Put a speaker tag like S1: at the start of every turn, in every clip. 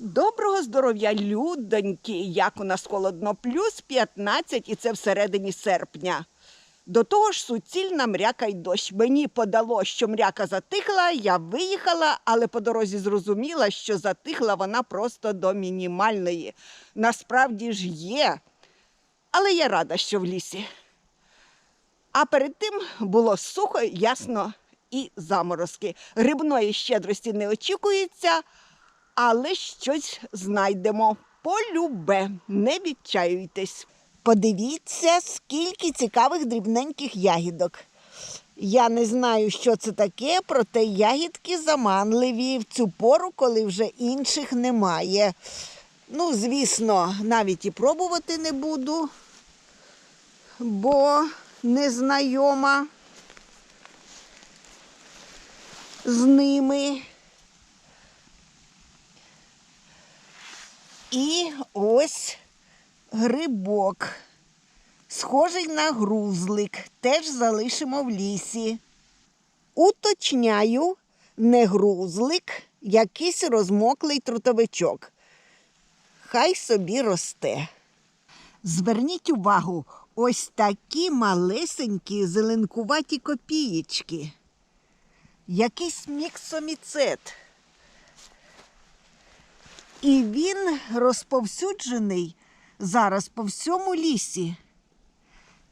S1: Доброго здоров'я, людоньки! Як у нас холодно, плюс 15 і це всередині серпня. До того ж суцільна мряка й дощ. Мені подало, що мряка затихла, я виїхала, але по дорозі зрозуміла, що затихла вона просто до мінімальної. Насправді ж є. Але я рада, що в лісі. А перед тим було сухо, ясно і заморозки. Грибної щедрості не очікується, але щось знайдемо. Полюбе, не відчаюйтесь. Подивіться, скільки цікавих дрібненьких ягідок. Я не знаю, що це таке, проте ягідки заманливі в цю пору, коли вже інших немає. Ну, звісно, навіть і пробувати не буду, бо незнайома з ними. І ось грибок. Схожий на грузлик, теж залишимо в лісі. Уточняю, не грузлик, якийсь розмоклий трутовичок. Хай собі росте. Зверніть увагу, ось такі малесенькі зеленкуваті копієчки. Якийсь міксоміцет. І він розповсюджений зараз по всьому лісі.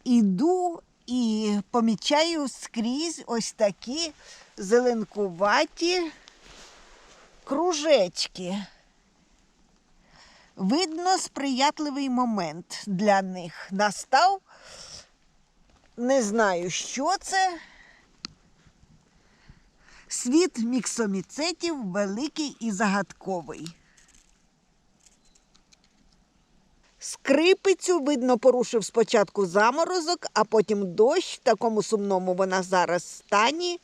S1: Іду і помічаю скрізь ось такі зеленкуваті кружечки. Видно, сприятливий момент для них настав. Не знаю, що це. Світ міксоміцетів великий і загадковий. Скрипицю, видно, порушив спочатку заморозок, а потім дощ. В такому сумному вона зараз стані.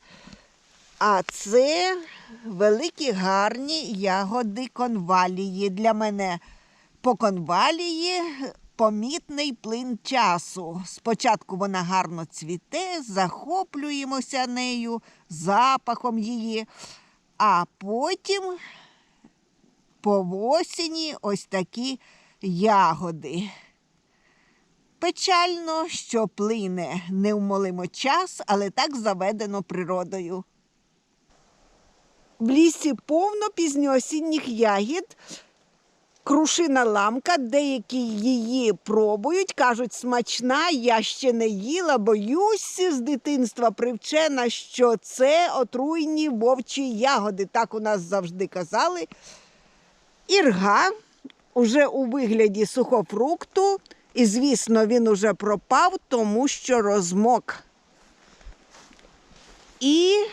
S1: А це великі гарні ягоди конвалії. Для мене по конвалії помітний плин часу. Спочатку вона гарно цвіте, захоплюємося нею, запахом її, а потім по осені ось такі ягоди. Печально, що плине невмолимо час, але так заведено природою. В лісі повно пізньоосінніх ягід. Крушина ламка, деякі її пробують, кажуть, смачна, я ще не їла, боюсь з дитинства привчена, що це отруйні вовчі ягоди. Так у нас завжди казали. Ірга уже у вигляді сухофрукту, і, звісно, він уже пропав, тому що розмок. І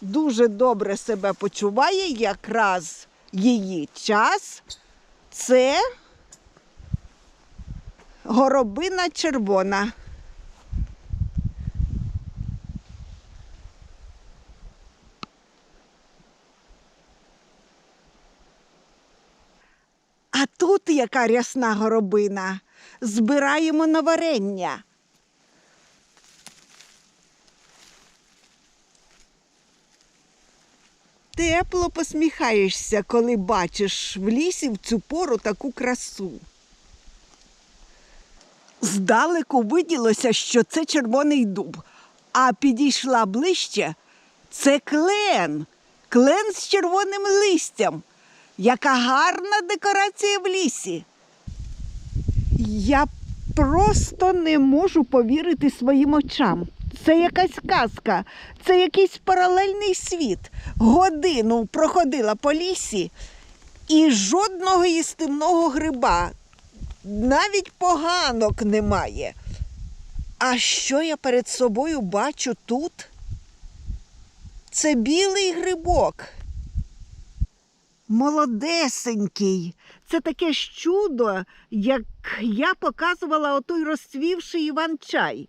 S1: дуже добре себе почуває якраз її час. Це горобина червона. А тут яка рясна горобина. Збираємо на варення. Тепло посміхаєшся, коли бачиш в лісі в цю пору таку красу. Здалеку виділося, що це червоний дуб, а підійшла ближче це клен, клен з червоним листям. Яка гарна декорація в лісі. Я просто не можу повірити своїм очам. Це якась казка, це якийсь паралельний світ. Годину проходила по лісі і жодного їстивного гриба, навіть поганок немає. А що я перед собою бачу тут? Це білий грибок. Молодесенький. Це таке ж чудо, як я показувала отой розцвівший Іван чай.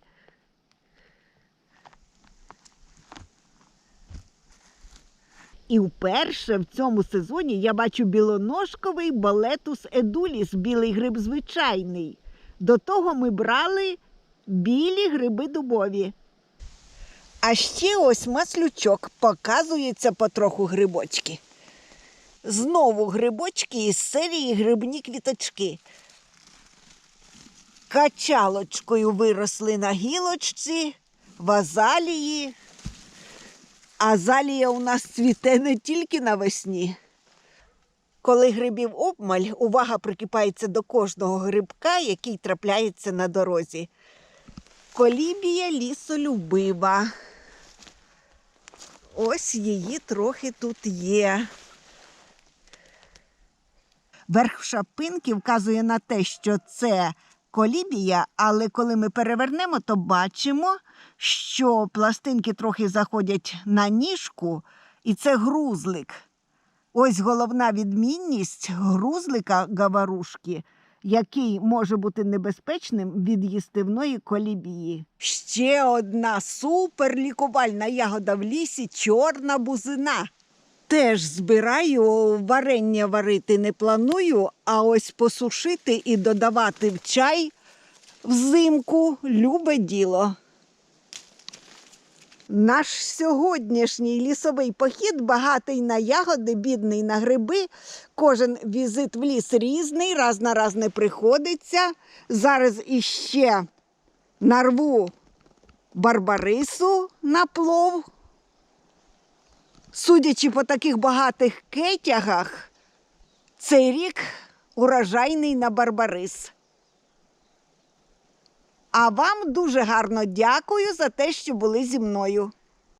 S1: І вперше в цьому сезоні я бачу білоножковий болетус едуліс, білий гриб звичайний. До того ми брали білі гриби дубові. А ще ось маслючок показується потроху грибочки. Знову грибочки із серії грибні квіточки. Качалочкою виросли на гілочці, в азалії. Азалія у нас цвіте не тільки навесні. Коли грибів обмаль, увага прикипається до кожного грибка, який трапляється на дорозі. Колібія лісолюбива. Ось її трохи тут є. Верх шапинки вказує на те, що це колібія, але коли ми перевернемо, то бачимо, що пластинки трохи заходять на ніжку, і це грузлик. Ось головна відмінність грузлика гаварушки, який може бути небезпечним від їстивної колібії. Ще одна суперлікувальна ягода в лісі чорна бузина. Теж збираю варення варити не планую, а ось посушити і додавати в чай взимку любе діло. Наш сьогоднішній лісовий похід багатий на ягоди, бідний на гриби. Кожен візит в ліс різний, раз на раз не приходиться. Зараз іще нарву барбарису на плов. Судячи по таких багатих кетягах, цей рік урожайний на барбарис. А вам дуже гарно дякую за те, що були зі мною.